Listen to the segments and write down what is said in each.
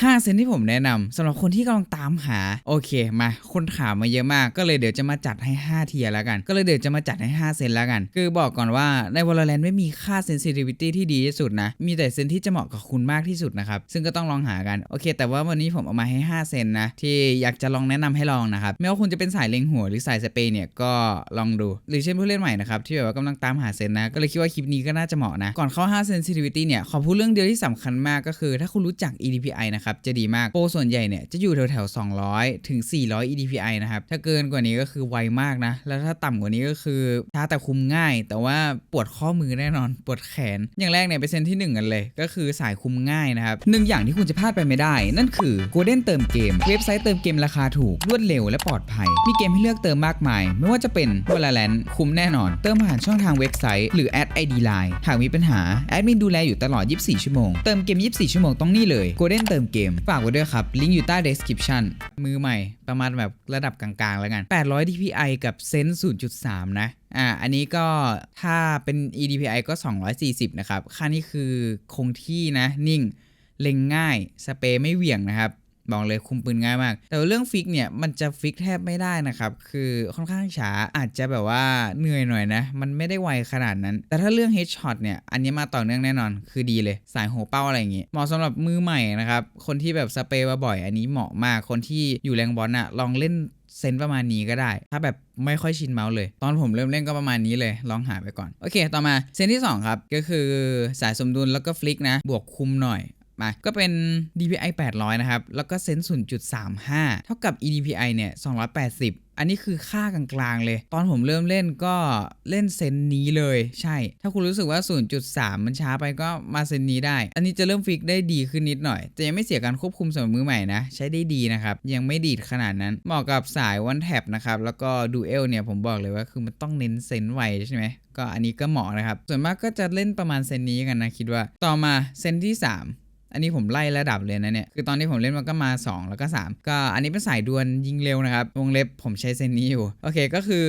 5 เซนที่ผมแนะนำสำหรับคนที่กำลังตามหาโอเคมาคนถามมาเยอะมากก็เลยเดี๋ยวจะมาจัดให้ 5 เทียแล้วกัน ก็เลยเดี๋ยวจะมาจัดให้ 5 เซนแล้วกัน คือบอกก่อนว่าใน Valorant ไม่มีค่า sensitivity ที่ดีที่สุดนะ มีแต่เซนที่จะเหมาะกับคุณมากที่สุดนะครับ ซึ่งก็ต้องลองหากัน โอเค แต่ว่าวันนี้ผมเอามาให้ 5 เซนนะ ที่อยากจะลองแนะนำให้ลองนะครับ ไม่ว่าคุณจะเป็นสายเล็งหัวหรือสายสเปย์เนี่ย ก็ลองดู หรือเช่นผู้เล่นใหม่นะครับ ที่แบบว่ากำลังตามหาเซนนะ ก็เลยคิดว่าคลิปนี้ก็น่าจะเหมาะนะ ก่อนเข้า5 sensitivity เนี่ย ขอพูดเรื่องเดียวที่สำคัญมากก็คือ ถ้าคุณรู้จัก EDPI นะครับจะดีมากโปรส่วนใหญ่เนี่ยจะอยู่แถวๆ200 ถึง 400 EDPI นะครับถ้าเกินกว่านี้ก็คือไวมากนะ แล้วถ้าต่ำกว่านี้ก็คือช้าแต่คุมง่าย แต่ว่าปวดข้อมือแน่นอนปวดแขน อย่างแรกเนี่ยเป็นเซนที่ 1 กันเลย ก็คือสายคุมง่ายนะครับหนึ่งอย่างที่คุณจะพลาดไปไม่ได้ นั่นคือ Golden เติมเกม เว็บไซต์เติมเกมราคาถูกรวดเร็วและปลอดภัย มีเกมให้เลือกเติมมากมาย ไม่ว่าจะเป็น Valorant คุ้มแน่นอน เติมผ่านช่องทางเว็บไซต์หรือแอด ID Line หากมีปัญหาแอดมินดูแลอยู่ตลอด 24 ชั่วโมง เติมเกม 24 ชั่วโมงต้องนี่เลย Golden เติมเกมฝากไว้ด้วยครับ ลิงก์อยู่ใต้ description มือใหม่ประมาณแบบระดับกลางๆ แล้วกัน 800 DPI กับเซน0.3 นะอ่าอันนี้ก็ถ้าเป็น eDPI ก็ 240 นะครับ ค่านี้คือคงที่นะนิ่ง เล็งง่าย สเปรย์ไม่เหวี่ยงนะครับ บอกเลยคุมปืนง่ายมาก แต่เรื่องฟิกเนี่ยมันจะฟิกแทบไม่ได้นะครับคือค่อนข้างช้าอาจจะแบบว่าเหนื่อยหน่อยนะ มันไม่ได้ไวขนาดนั้น แต่ถ้าเรื่อง headshot เนี่ยอันนี้มาต่อเนื่องแน่นอน คือดีเลย สายหัวเป้าอะไรอย่างงี้เหมาะสำหรับมือใหม่นะครับคนที่แบบสเปรย์มาบ่อย อันนี้เหมาะมากคนที่อยู่แรงบอลน่ะลองเล่นเซนประมาณนี้ก็ได้ ถ้าแบบไม่ค่อยชินเมาส์เลย ตอนผมเริ่มเล่นก็ประมาณนี้เลย ลองหาไปก่อน โอเค ต่อมาเซนที่ 2 ครับ ก็คือสายสมดุลแล้วก็ฟลิกนะ บวกคุมหน่อย มา ก็เป็น DPI 800 นะครับ แล้วก็เซนส์0.35 เท่ากับ EDPI เนี่ย 280อันนี้คือค่ากลางๆเลย ตอนผมเริ่มเล่นก็เล่นเซนนี้เลย ใช่ ถ้าคุณรู้สึกว่า 0.3 มันช้าไปก็มาเซนนี้ได้ อันนี้จะเริ่มฟิกได้ดีขึ้นนิดหน่อย แต่ยังไม่เสียการควบคุมสำหรับมือใหม่นะ ใช้ได้ดีนะครับ ยังไม่ดีดขนาดนั้น เหมาะกับสายวันแท็บนะครับ แล้วก็ดูเอลเนี่ยผมบอกเลยว่าคือมันต้องเน้นเซนไวใช่ไหมก็อันนี้ก็เหมาะนะครับ ส่วนมากก็จะเล่นประมาณเซนนี้กันนะคิดว่า ต่อมาเซนที่ 3 อันนี้ผมไล่ระดับเลยนะเนี่ย คือตอนที่ผมเล่นมันก็มา 2 แล้วก็ 3 ก็อันนี้เป็นสายดวลยิงเร็วนะครับ วงเล็บผมใช้เซนนี้อยู่ โอเคก็คือ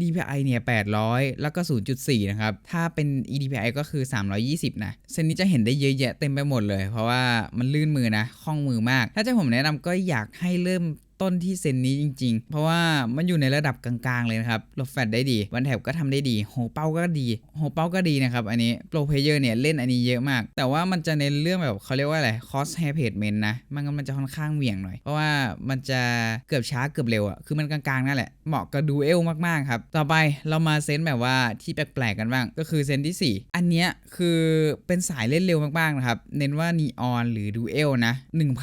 DPI เนี่ย 800 แล้วก็ 0.4 นะครับ ถ้าเป็น EDPI ก็คือ 320 นะเซนนี้จะเห็นได้เยอะแยะเต็มไปหมดเลย เพราะว่ามันลื่นมือนะ คล่องมือมาก ถ้าจะผมแนะนำก็อยากให้เริ่ม ต้นที่เซนนี้จริง ๆ เพราะว่ามันอยู่ในระดับกลางๆ เลยนะครับหลบแฟดได้ดี วันแถบก็ทำได้ดี โหเป้าก็ดี โหเป้าก็ดีนะครับ อันนี้โปรเพเยอร์เนี่ยเล่นอันนี้เยอะมาก แต่ว่ามันจะเน้นเรื่องแบบเขาเรียกว่าอะไร cost hair payment นะ มันก็มันจะค่อนข้างเหวี่ยงหน่อย เพราะว่ามันจะเกือบช้าเกือบเร็วอะคือมันกลางๆนั่นแหละ เหมาะกับดูเอลมากๆครับ ต่อไปเรามาเซนแบบว่าที่แปลกๆกันบ้าง ก็คือเซนที่ 4 อันเนี้ยคือเป็นสายเล่นเร็วมากๆนะครับ เน้นว่านีออนหรือดูเอลนะ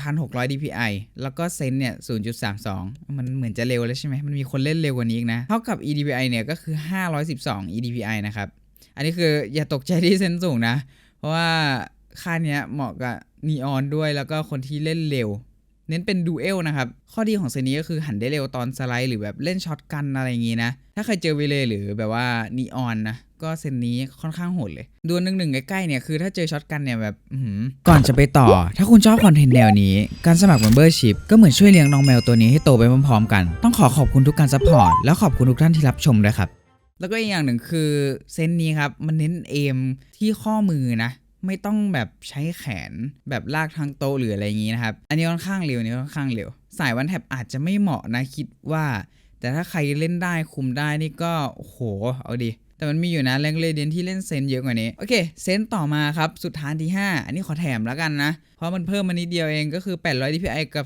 1,600 dpi แล้วก็เซนเนี่ย0.32 มันเหมือนจะเร็วแล้วใช่ไหมมันมีคนเล่นเร็วกว่านี้อีกนะ เท่ากับ EDPI เนี่ยก็คือ 512 EDPI นะครับ อันนี้คืออย่าตกใจที่เซนสูงนะ เพราะว่าค่าเนี้ยเหมาะกับนีออนด้วยแล้วก็คนที่เล่นเร็ว เน้นเป็นดูเอลนะครับ ข้อดีของเซนนี้ก็คือหันได้เร็วตอนสไลด์หรือแบบเล่นช็อตกันอะไรอย่างงี้นะ ถ้าใครเจอเวเลหรือแบบว่านีออนนะก็เซนนี้ค่อนข้างโหดเลยดวลหนึ่งหนึ่งใกล้ๆเนี่ยคือถ้าเจอช็อตกันเนี่ยแบบก่อนจะไปต่อ ถ้าคุณชอบคอนเทนต์แนวนี้ การสมัคร Membership ก็เหมือนช่วยเลี้ยงน้องแมวตัวนี้ให้โตไปพร้อมๆกัน ต้องขอขอบคุณทุกการซัพพอร์ตแล้วขอบคุณทุกท่านที่รับชมด้วยครับ แล้วก็อีกอย่างหนึ่งคือเซนนี้ครับมันเน้นเอมที่ข้อมือนะ ไม่ต้องแบบใช้แขนแบบลากทางโต๊ะหรืออะไรอย่างนี้นะครับ อันนี้ค่อนข้างเร็วอันนี้ค่อนข้างเร็ว สายวันแท็บอาจจะไม่เหมาะนะคิดว่า แต่ถ้าใครเล่นได้คุมได้นี่ก็โหเอาดี แต่มันมีอยู่นะแรงเลเดียนที่เล่นเซนเยอะกว่านี้ โอเค เซนต่อมาครับ สุดท้ายที่ 5 อันนี้ขอแถมแล้วกันนะ เพราะมันเพิ่มมานิดเดียวเองก็คือ 800 dpi กับ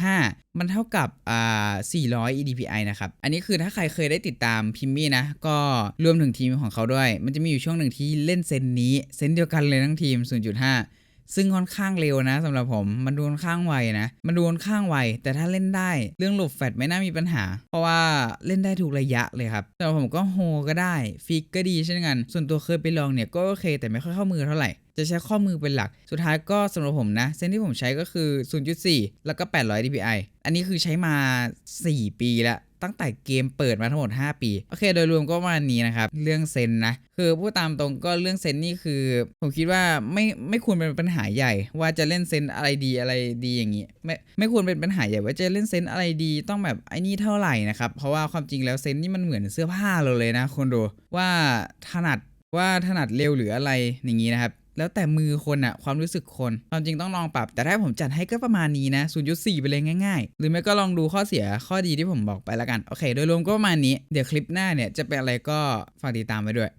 0.5 มันเท่ากับอ่า400 edpi นะครับ อันนี้คือถ้าใครเคยได้ติดตามพิมมี่นะ ก็รวมถึงทีมของเขาด้วย มันจะมีอยู่ช่วงหนึ่งที่เล่นเซนนี้ เซนเดียวกันเลยทั้งทีม 0.5 ซึ่งค่อนข้างเร็วนะสำหรับผมมันดูค่อนข้างไวนะมันดูค่อนข้างไวแต่ถ้าเล่นได้เรื่องหลบแฟดไม่น่ามีปัญหา เพราะว่าเล่นได้ทุกระยะเลยครับแต่ผมก็โฮก็ได้ฟิกก็ดีเช่นกัน ส่วนตัวเคยไปลองเนี่ยก็โอเค แต่ไม่ค่อยเข้ามือเท่าไหร่จะใช้ข้อมือเป็นหลัก สุดท้ายก็สำหรับผมนะ เส้นที่ผมใช้ก็คือ 0.4 แล้วก็ 800 dpi อันนี้คือใช้มา 4 ปีแล้ว ตั้งแต่เกมเปิดมาทั้งหมด 5 ปี โอเค โดยรวมก็ประมาณนี้นะครับ เรื่องเซนนะ คือพูดตามตรงก็เรื่องเซนนี่คือ ผมคิดว่าไม่ไม่ควรเป็นปัญหาใหญ่ ว่าจะเล่นเซนอะไรดีอะไรดีอย่างนี้ ไม่ไม่ควรเป็นปัญหาใหญ่ว่าจะเล่นเซนอะไรดีต้องแบบไอ้นี่เท่าไหร่นะครับ เพราะว่าความจริงแล้วเซนนี่มันเหมือนเสื้อผ้าเราเลยนะคนดูว่าถนัดว่าถนัดเร็วหรืออะไรอย่างนี้นะครับ แล้วแต่มือคนอะความรู้สึกคนความจริงต้องลองปรับ แต่ถ้าผมจัดให้ก็ประมาณนี้นะ0.4ไปเลยง่ายๆ หรือไม่ก็ลองดูข้อเสียข้อดีที่ผมบอกไปแล้วกัน โอเค โดยรวมก็ประมาณนี้ เดี๋ยวคลิปหน้าเนี่ยจะเป็นอะไรก็ฝากติดตามไว้ด้วย